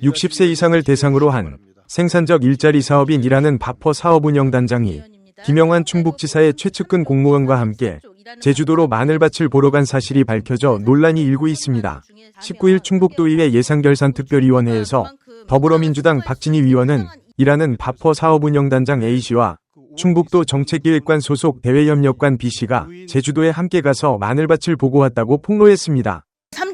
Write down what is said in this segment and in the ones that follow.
60세 이상을 대상으로 한 생산적 일자리 사업인 일하는 바퍼 사업운영단장이 김영환 충북지사의 최측근 공무원과 함께 제주도로 마늘밭을 보러 간 사실이 밝혀져 논란이 일고 있습니다. 19일 충북도의회 예산결산특별위원회에서 더불어민주당 박진희 위원은 일하는 바퍼 사업운영단장 A씨와 충북도 정책기획관 소속 대외협력관 B씨가 제주도에 함께 가서 마늘밭을 보고 왔다고 폭로했습니다.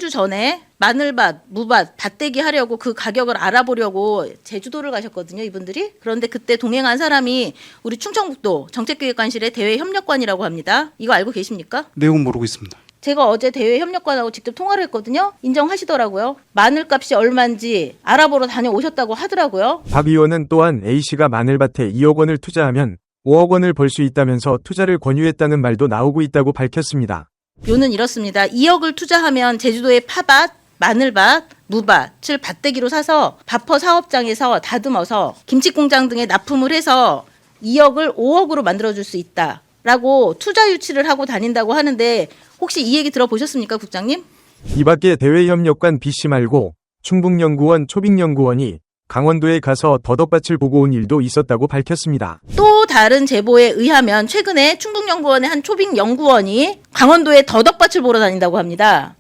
3주 전에 마늘밭, 무밭, 밭대기 하려고 그 가격을 알아보려고 제주도를 가셨거든요, 이분들이. 그런데 그때 동행한 사람이 우리 충청북도 정책기획관실의 대외협력관이라고 합니다. 이거 알고 계십니까? 내용은 모르고 있습니다. 제가 어제 대외 협력관하고 직접 통화를 했거든요. 인정하시더라고요. 마늘값이 얼마인지 알아보러 다녀오셨다고 하더라고요. 박 의원은 또한 A씨가 마늘밭에 2억 원을 투자하면 5억 원을 벌 수 있다면서 투자를 권유했다는 말도 나오고 있다고 밝혔습니다. 묘는 이렇습니다. 2억을 투자하면 제주도의 파밭, 마늘밭, 무밭을 밭대기로 사서 바퍼 사업장에서 다듬어서 김치 공장 등에 납품을 해서 2억을 5억으로 만들어 줄 수 있다. 라고 투자 유치를 하고 다닌다고 하는데 혹시 이 얘기 들어보셨습니까, 국장님? 이 밖에 대외협력관 B씨 말고 충북연구원 초빙연구원이 강원도에 가서 더덕밭을 보고 온 일도 있었다고 밝혔습니다. 또 다른 제보에 의하면 최근에 충북연구원의 한 초빙 연구원이 강원도에 더덕밭을 보러 다닌다고 합니다.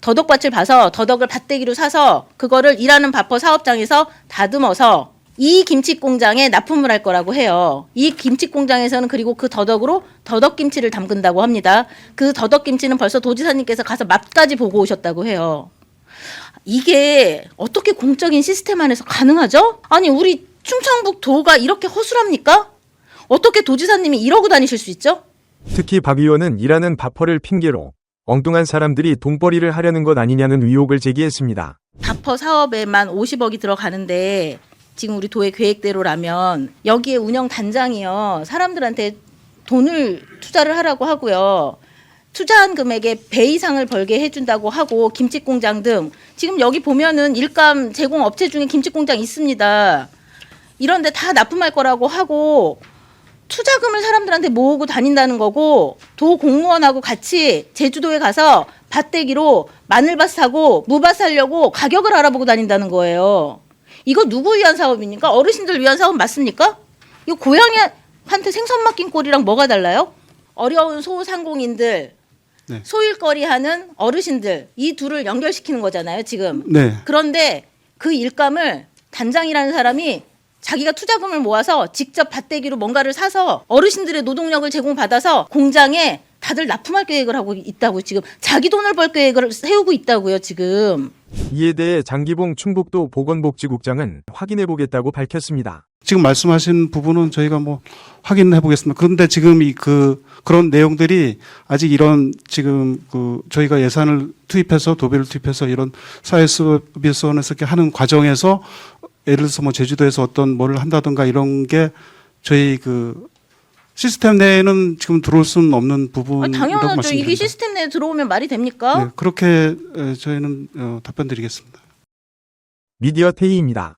더덕밭을 봐서 더덕을 밭대기로 사서 그거를 일하는 바퍼 사업장에서 다듬어서 이 김치 공장에 납품을 할 거라고 해요. 이 김치 공장에서는 그리고 그 더덕으로 더덕 김치를 담근다고 합니다. 그 더덕 김치는 벌써 도지사님께서 가서 맛까지 보고 오셨다고 해요. 이게 어떻게 공적인 시스템 안에서 가능하죠? 아니 우리 충청북 도가 이렇게 허술합니까? 어떻게 도지사님이 이러고 다니실 수 있죠? 특히 박 의원은 일하는 바퍼를 핑계로 엉뚱한 사람들이 돈벌이를 하려는 것 아니냐는 의혹을 제기했습니다. 바퍼 사업에만 50억이 들어가는데 지금 우리 도의 계획대로라면 여기에 운영 단장이요 사람들한테 돈을 투자를 하라고 하고요 투자한 금액의 배 이상을 벌게 해준다고 하고 김치 공장 등 지금 여기 보면은 일감 제공 업체 중에 김치 공장 있습니다 이런데 다 납품할 거라고 하고 투자금을 사람들한테 모으고 다닌다는 거고 도 공무원하고 같이 제주도에 가서 밭대기로 마늘밭 사고 무밭 사려고 가격을 알아보고 다닌다는 거예요. 이거 누구 위한 사업입니까? 어르신들 위한 사업 맞습니까? 이거 고양이한테 생선 맡긴 꼴이랑 뭐가 달라요? 어려운 소상공인들, 네. 소일거리 하는 어르신들 이 둘을 연결시키는 거잖아요, 지금. 네. 그런데 그 일감을 단장이라는 사람이 자기가 투자금을 모아서 직접 밭대기로 뭔가를 사서 어르신들의 노동력을 제공받아서 공장에 다들 납품할 계획을 하고 있다고 지금 자기 돈을 벌 계획을 세우고 있다고요 지금 이에 대해 장기봉 충북도 보건복지국장은 확인해 보겠다고 밝혔습니다. 지금 말씀하신 부분은 저희가 뭐 확인해 보겠습니다. 그런데 지금 이 그 그런 내용들이 아직 이런 지금 그 저희가 예산을 투입해서 도배를 투입해서 이런 사회 서비스원에서 이렇게 하는 과정에서 예를 들어서 뭐 제주도에서 어떤 뭐를 한다든가 이런 게 저희 그 시스템 내에는 지금 들어올 수는 없는 부분이라고 당연하죠 이게 말씀드립니다. 시스템 내에 들어오면 말이 됩니까? 네, 그렇게 에, 저희는 어, 답변 드리겠습니다. 미디어 테이입니다.